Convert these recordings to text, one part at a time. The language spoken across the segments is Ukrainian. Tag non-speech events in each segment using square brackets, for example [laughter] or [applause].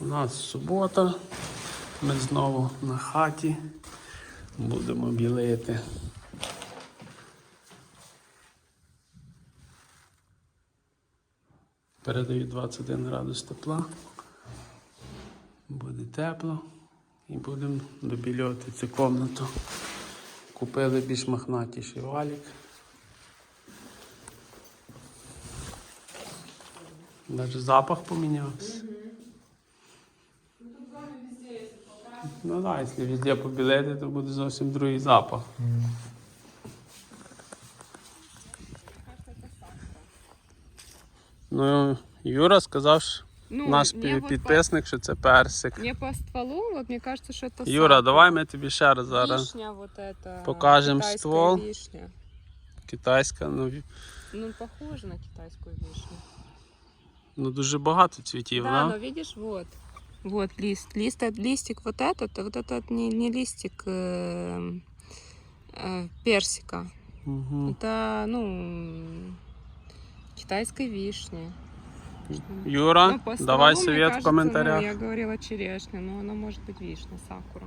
У нас субота. Ми знову на хаті. Будемо білити. Передаю 21 градус тепла. Буде тепло. І будемо добілювати цю комнату. Купили більш мохнатіший валік. Навіть запах помінявся. Ну так, якщо везде побілити, то буде зовсім другий запах. Ну, Юра сказав, Ну, наш підписник, що це персик. Мне по стволу, вот мне кажется, что это Юра, сахар. давай ми тобі ще раз зараз. Вишня вот это. Покажем китайская ствол. Вишня. Китайська, ну, ві- Ну, похоже на китайскую вишню. ну дуже багато цвітів, да, да? но видишь, вот. Вот лист. Лист, от- листик вот этот, вот этот не, не листик э, э, персика. Угу. Это, ну, китайской вишни. Юра, Ну, по давай совет в кажется, коментарях. Ну, я говорила черешня, но она может быть вишня, сакура.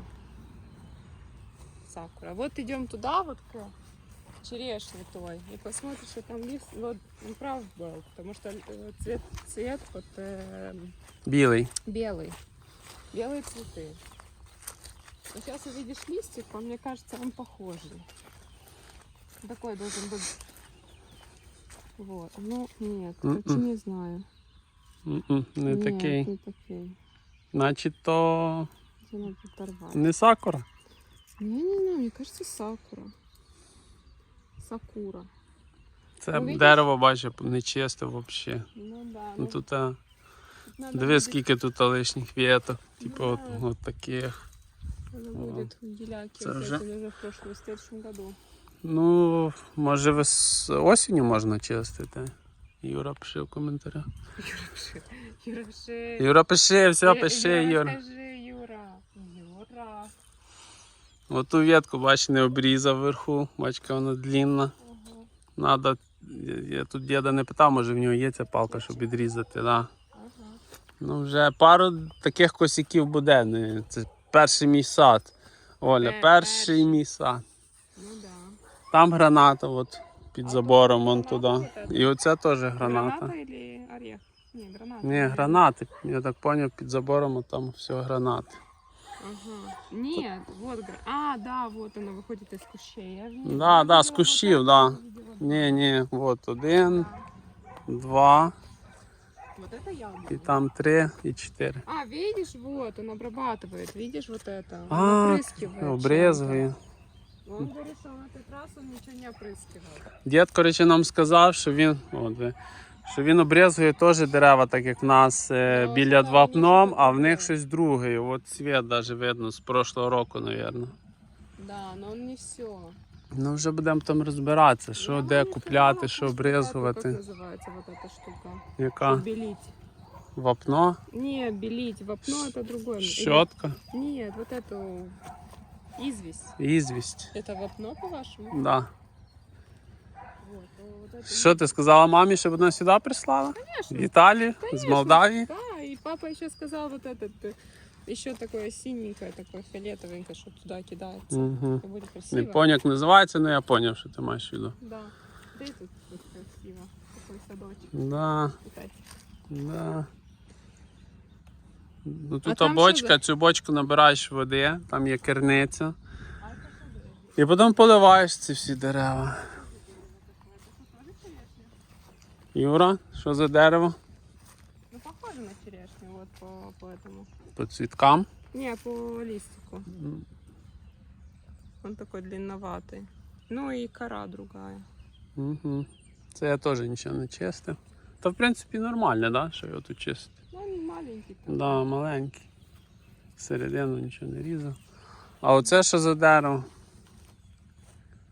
Сакура. Вот идем туда, вот к черешне той, и посмотришь, что там лист, вот он прав был, потому что э, цвет, цвет вот э, Білий. белый, белые цветы. Но сейчас увидишь листик, он, мне кажется, он похожий. Такой должен быть. Вот, ну нет, короче, Мгм. не знаю. М-м, Не Нет, такий. не такий. Значить, то Где надо оторвать? не сакура. Не-не-не, мне кажется, сакура. Сакура. Це Ну, видиш? дерево, бачу, не чисте взагалі. Ну да. Ну Ну, тут а, тут надо диви, будет- скільки тут лишніх віток. Типу от, Да. от таких. Надо О, будет геляки це вже- в прошлом, в следующем году. Ну, може вес... осінню можна чистити. Юра пиши в коментарях. Юра, пиши. Юра, пиши. Юра пиши, все, пиши, Юра, Юра. скажи, Юра. Юра. Оту ветку, бач, не обрізав вверху, бачка вона длінна. Ага. Надо. Я тут діда не питав, може в нього є ця палка, щоб відрізати. Да. Ага. Ну, вже пару таких косяків буде. Не- Це перший мій сад. Оля, Де перший перший? мій сад. Ну да. Там граната, от під А забором, тут вон граната туди. вот эта? І оце теж Граната граната. или орех? Не, граната. Ні, гранати. Я так зрозумів, під забором от там все гранати. Ага. Нет, вот гра... А, да, вот она выходит из кущей. Я видела. Да, Я да, видела з вот кущів, это, да. я видела, Ні, ні, от один, Да. два, Вот это я і увидела. там три, і чотири. А, видишь, вот, он обрабатывает. Видишь вот это? Он А, опрыскивает обрезує. чем-то. Он говорит, что на этот раз он ничего не опрыскивал. Дід, коротше, нам сказав, що він, от, ви, що він обрізує теж дерева, так як в нас е, Ну, біля це два нічого пном, а в друге. них щось друге. От цвіт навіть видно з прошлого року, мабуть. Да, но он не все. Ну вже будемо там розбиратися, що де купляти, що Как обрізувати. называется вот эта штука? Яка Белить. вапно, Не, белить. Вапно это другое. Или- щотка, Нет, вот эту известь. ізвість. Это вапно, по-вашему? Да. Вот, ну, вот это Що ти сказала мамі, щоб вона сюди прислала? Конечно. В Італію? З Конечно. Молдавії? Да, и папа еще сказал вот этот, э, еще такое синенькое, такое фиолетовенькое, что туда кидается. Угу. И будет красиво. Не поняв, як називається, але я зрозумів, що ти маєш в виду. Да. Да и тут, тут красиво. Такой садочек. Да, Кстати. да. Ну тут там бочка, за- цю бочку набираєш води, там є керниця. А І потім поливаєш ці всі дерева. Юра, що за дерево? Ну, похоже на черешню, вот по, по этому. По цвіткам. Не, по листику. Он такой длинноватый. Ну и кора другая. Угу. Це я теж нічого не чистив. Та в принципі нормально, да, що його тут чистити. Ну, он маленький. такой. Да, маленький. Середину нічого не різав. А оце що за дерево?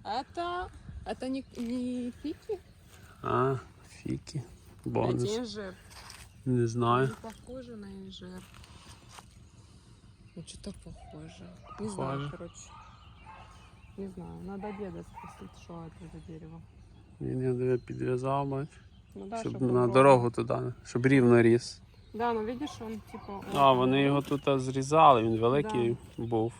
Это, это не, не фики? А, фіки. Бонус. Это инжир. Не знаю. Не похоже на инжир. Ну, что-то похоже. Не знаю, короче. Не знаю, надо деда спросить, что это за дерево. Він я диви підв'язав, бач. Ну да, щоб чтоб на попробовать. дорогу туди, щоб рівно ріс. Да, ну видишь, он типа... он- А, вони його тут зрізали, він великий був.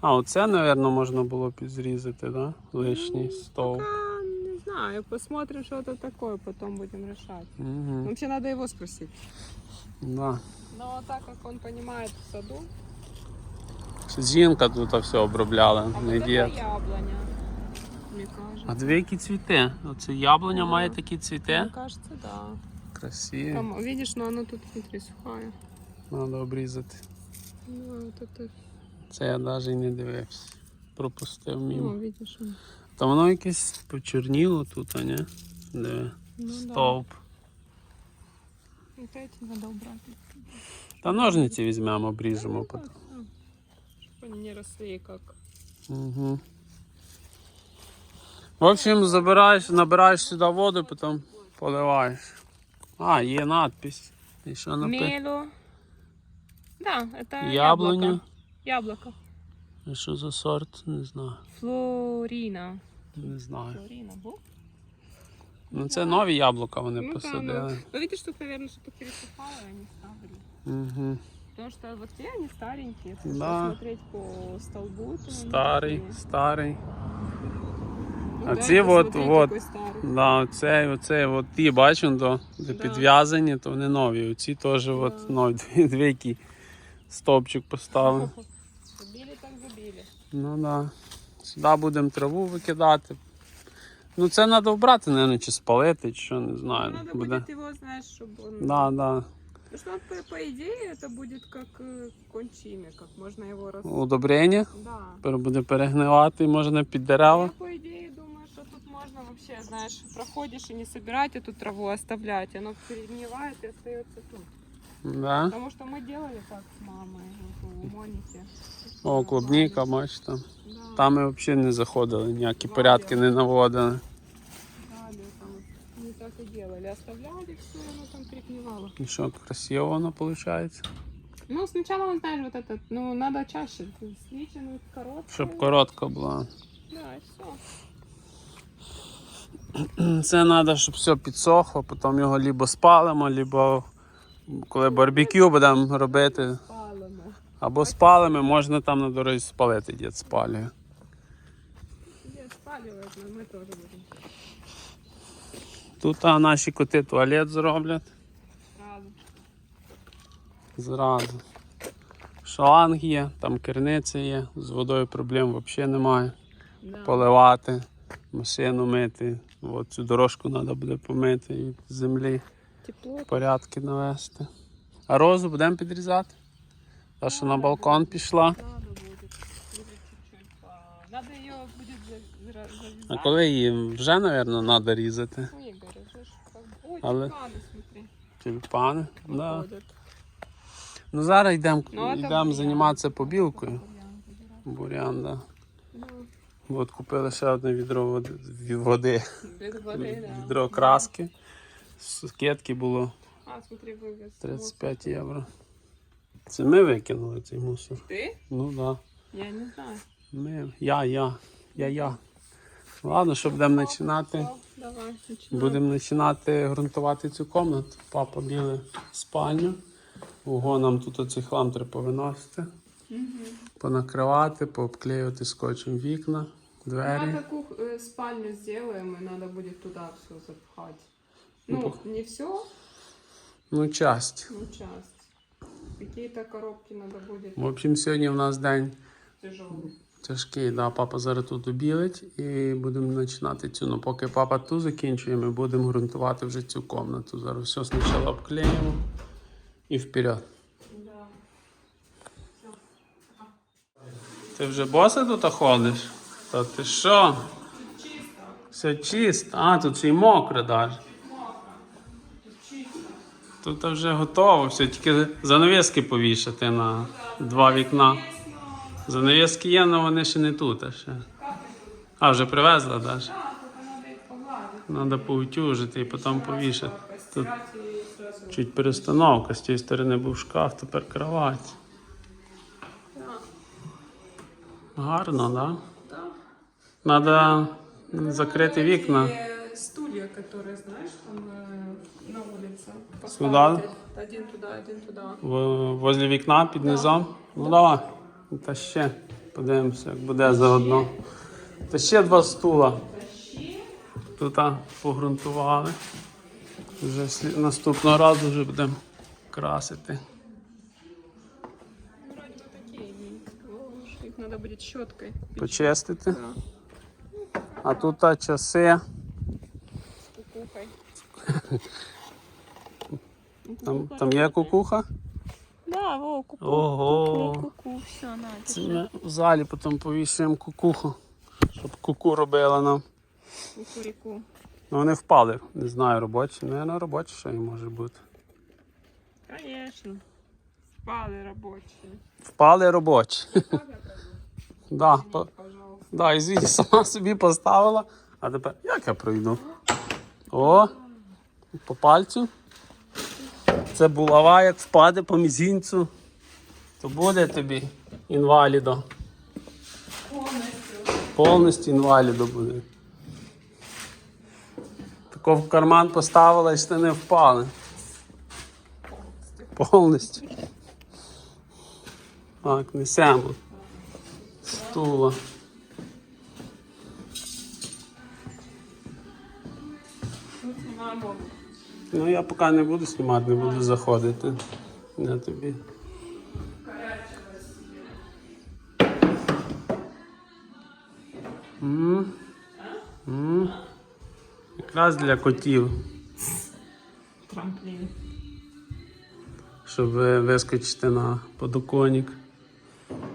А, оце, мабуть, можна було підзрізати, да? Лишній стовп. Пока не знаю, посмотрим, что это такое, потом будем решать. Угу. Вообще надо его спросить. Да. Но так как он понимает в саду, Жінка тут все обробляла, а вот не это дід. яблоня, мне кажется. А дві які цвіте. Оце яблуня Да. має такі цвіте. Мне кажется, да. Красиві. Там, видишь, но оно тут, смотри, сухая. Треба обрізати. Ну, вот это, Це я навіть і не дивився. Пропустив мимо. ну, видишь, он. Та воно якесь почорніло тут, а ні? Де? Ну, Стовп. Да. Вот эти надо убрать. Та ножниці візьмемо, обріжемо Ну, потім. не росли, как... Угу. В общем, забираєш, набираєш сюди воду, потім поливаєш. А, є надпись. І що написано? Мелю. Да, это Яблоня. яблоко. Яблоко. І Що за сорт? Не знаю. Флорина. Не знаю. Флорина, был? Ну це нові яблука вони Ну, да, ну, посадили. ну, видишь, тут, наверное, что-то пересыхало, и они ставили. Угу. Потому что вот те, они старенькие. Если Да. смотреть по столбу, то они Старий, старий. Ну А да, ці какой старый. Да, оцей, оцей, от ті, бачимо, де Да. підв'язані, то вони нові. Оці теж Да. от, нові, [laughs] дві, дві які стовпчик поставили. [laughs] Забили так забили. Ну да. Сюди будемо траву викидати. Ну це треба вбрати, мабуть, чи спалити, чи що, не знаю. Ну, надо Буде. его, знаешь, чтобы он... Да, да. Ну что, по, по идее, это будет как э, кончими, как можно его рас... Удобрення. Да. Тепер буде перегнивати, можна під дерева. Я, по идее, думаю, что тут можно вообще, знаешь, проходишь и не собирать эту траву, а оставлять. Оно перегнивает и остается тут. Да. Потому что мы делали так с мамой вот у Моники. О, клубніка, бачите. Да, Там ми взагалі не заходили, ніякі порядки не наводили. делали. Оставляли все, оно там перегнивало. І що, красиво воно виходить? Ну, сначала, знаешь, вот этот, ну, надо чаще сличенную, короткую. Щоб коротко було. Да, и все. [clears throat] Це треба, щоб все підсохло, потім його либо спалимо, либо коли барбекю будемо робити, Палано. або спалимо, можна там на дорозі спалити, дід спалює. Где спаливают, но мы тоже будем. Тут а, наші коти туалет зроблять Сразу. зразу. Шланг є, там керниця є, з водою проблем взагалі немає. Да. Поливати, машину мити. От цю дорожку треба буде помити від землі, Тепло. порядки навести. А розу будемо підрізати? Та, що на балкон пішла. А коли її вже, мабуть, треба різати? Ну, Игорь, это ж как... Ой, Але- тюльпаны, смотри. Тюльпани. Да. выходят. Ну зараз йдемо Ну, это йдемо бур'ян. займатися побілкою. Вариант выбирать. Бурян, да. Ну, От купили ще одне відро води, ві- води. без воды, да. відро краски. Скетки було А, смотри, вывез. 35 євро. Це ми викинули цей мусор. Ты? Ну так. Да. Я не знаю. Ми, я, я, я, я. Ладно, що будемо починати. Всё, Давай, начинаем. Будемо починати ґрунтувати цю кімнату. Папа білий спальню. Ого, нам тут оцей хлам треба повиносити. Понакривати, пообклеювати скотчем вікна, двері. Ну, такую э, спальню сделаем, и надо будет туда все запхать. Ну, не все, Ну, часть. ну, часть. Какие-то коробки надо будет В общем, сьогодні в нас день тяжелые. тяжкий. Да, папа зараз тут обілить і будемо починати цю. Ну, поки папа ту закінчує, ми будемо ґрунтувати вже цю кімнату. Зараз все спочатку обклеїмо і вперед. Ти вже боса тут ходиш? Та ти що? Все чисто. А, тут ще й мокре мокро. Тут вже готово, все, тільки занавіски повішати на два вікна. Есть, но Занавіски є, але вони ще не тут. А, ще. а вже привезла навіть. да, только надо их погладить. Треба поутюжити і потім повішати. Тут Постирать и сразу. чуть перестановка. З тієї сторони був шкаф, тепер кровать. Да. Гарно, так? Да. Да? Треба закрити вікна. Эти э, стулья, которые, знаешь, там э, на улице. Сюда? Поставить Один туда, один туда. В- Возле вікна під низом. Ну давай. Та ще. Подивимося, як буде заодно. Та ще два стула. Тут погрунтували. Вже наступного разу вже будемо красити. Их надо будет щеткой. Почистити. А тут часи. с кукухой. Там, там є кукуха. Да, во, куку. Ого. Все, на. Це ми в залі потім повішуємо кукуху, щоб куку робила нам. Кукурику. Ну вони впали. Не знаю, робочі. Не, робочі що їм може бути. Конечно. Спали рабочие. Впали робочі. [laughs] Да, по, да, і звідси [laughs] сама собі поставила. А тепер як я пройду? О, по пальцю. Це булава, як впаде по мізінцю, то буде тобі інвалідо. Полностью. Повністю інвалідо буде. Тако в карман поставила і штани впали. Повністю. Так, несемо. Стула. Ну я поки не буду знімати, не буду заходити. Я тобі. М. М. Якраз для котів, Трамплин. щоб ви- вискочити на подоконник.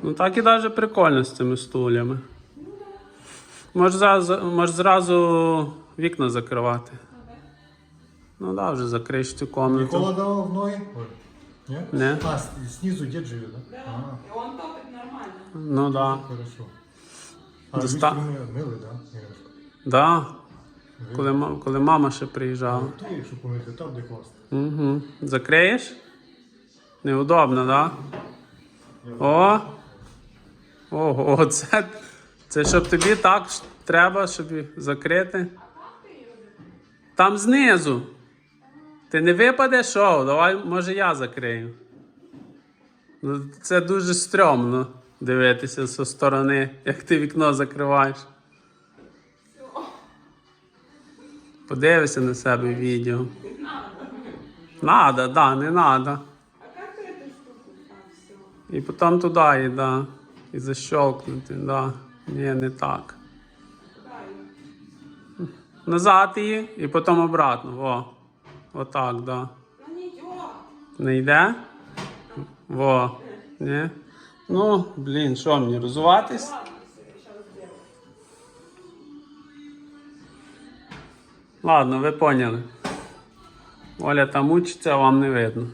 Ну так і навіть прикольно з цими стулями. Може зразу, може зразу вікна закривати. Ну так, да, вже закриєш цю комнату. холодно в ноги? Ой. Нет? Не. А, снизу дед живет, да? А, И он топит нормально. Ну так. Да. хорошо. Доста- ручки мы да? Да. Коли, ма- коли мама ще приїжджала. Ти, щоб помити, там де класно. Угу. Закриєш? Неудобно, так? Да? О! Ого, [laughs] це, це щоб тобі так треба, щоб і закрити. Там знизу. Ти не випадеш, що? Давай, може, я закрию. Ну, це дуже стрьомно дивитися зі сторони, як ти вікно закриваєш. Подивися на себе відео. Надо, да, не надо. І потім туди, і, да. І защелкнути, да. Ні, не так. Назад її і потім обратно. Во. Отак, да. Не. Не йде? Во. Ні? Ну, блін, що мені розуватись? Ладно, ви поняли. Оля там учиться, а вам не видно.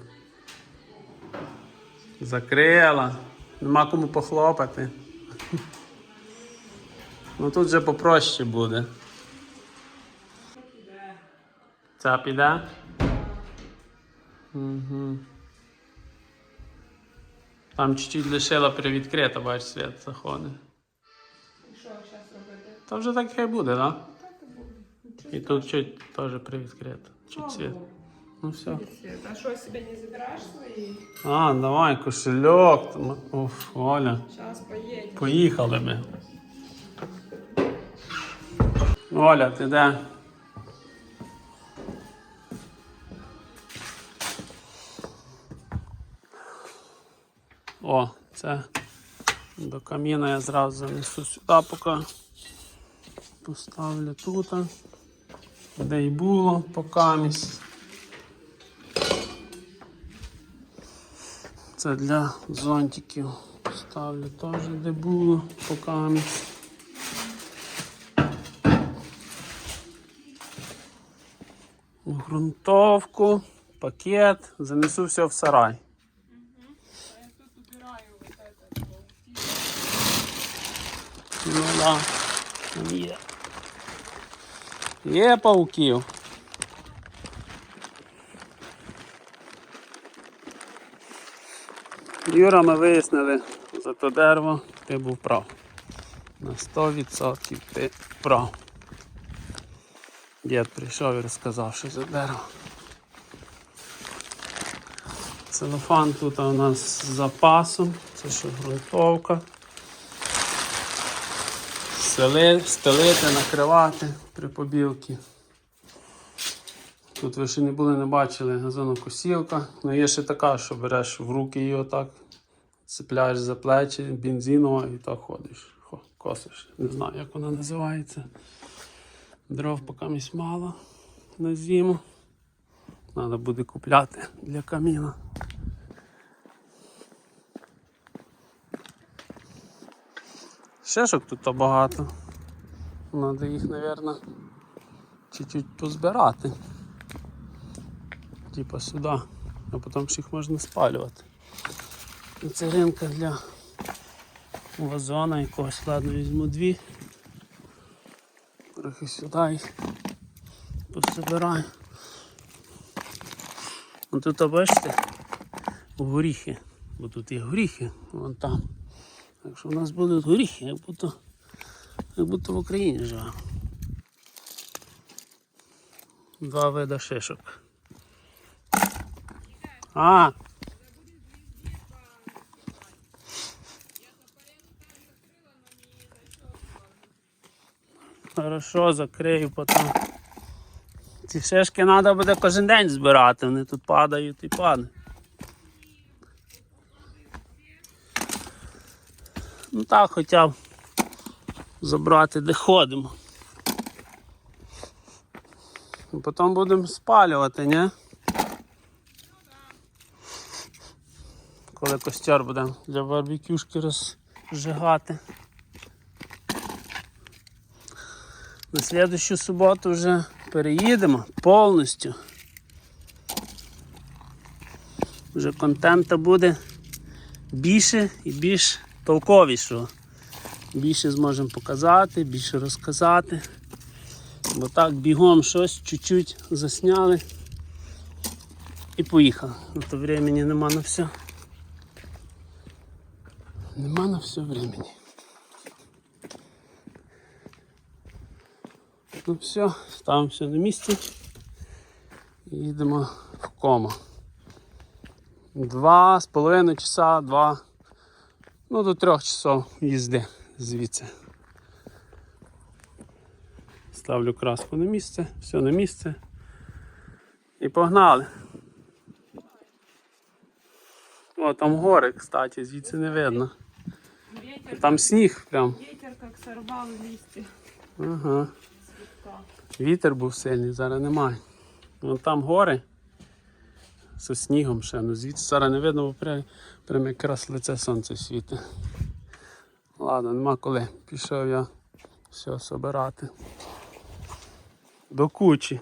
Закрила. Нема кому похлопати. Ну тут вже попроще буде. Ця піде? Угу. Там чуть-чуть лишила привідкрита, бачиш, світ заходить. І що зараз робити? Та вже так хай буде, так? Так і буде. І тут чуть теж привідкрито. Чуть світ. Ну все. А що, себе не забираєш свої? А, давай, кошельок. Уф, Оля. Зараз поїдемо. Поїхали ми. Оля, ти де? О, це до каміна я зразу занесу сюди, поки поставлю тут, де й було покамість. Це для зонтиків. Ставлю теж, де було покамість. Грунтовку, пакет, занесу все в сарай. А я тут убираю вот это. Ну да. Є. Є пауків. Юра, ми вияснили за то дерево, ти був прав. На 100% ти прав. Дід прийшов і розказав, що за дерево. Целофан тут у нас з запасом. Це що ґрунтовка. Стели, стелити, накривати при побілці. Тут ви ще не були, не бачили газонокосілка. Ну є ще така, що береш в руки її отак, цепляєш за плечі, бензинова і так ходиш. Косиш. Не знаю, як вона називається. Дров поки місць мало на зиму. Треба буде купляти для каміна. Шишок тут багато. Треба їх, мабуть, чуть-чуть позбирати. Типа сюди, а потім ж їх можна спалювати. І Це ринка для вазона якогось. Ладно, візьму дві. Трохи сюди їх пособираю. Тут бачите, горіхи. Бо тут є горіхи, вон там. Так що у нас будуть горіхи, як будто, як будто в Україні живемо. Два вида шишок. А. Хорошо, закрию потім. Ці шишки треба буде кожен день збирати, вони тут падають і падають. Ну так, б забрати, де ходимо. І Потім будемо спалювати, ні? Коли костер будемо для барбекюшки розжигати. На слідущу суботу вже переїдемо повністю. Вже контенту буде більше і більш толковішого. Більше зможемо показати, більше розказати. Бо так бігом щось чуть-чуть засняли і поїхали. На то времени нема на все. Нема на все времени. Ну все, ставимося на місці і їдемо в кома. Два з половиною часа, два, ну до трьох часов їзди звідси. Ставлю краску на місце, все на місце. І погнали. О, там гори, кстати, звідси не видно. Ветер, Там сніг прям. ветер как сорвал листья. Ага. Вітер був сильний, зараз немає. Вон там гори зі снігом ще. Ну звідси зараз не видно, бо прям, прям якраз лице сонце світить. Ладно, нема коли. Пішов я все собирати. До кучі.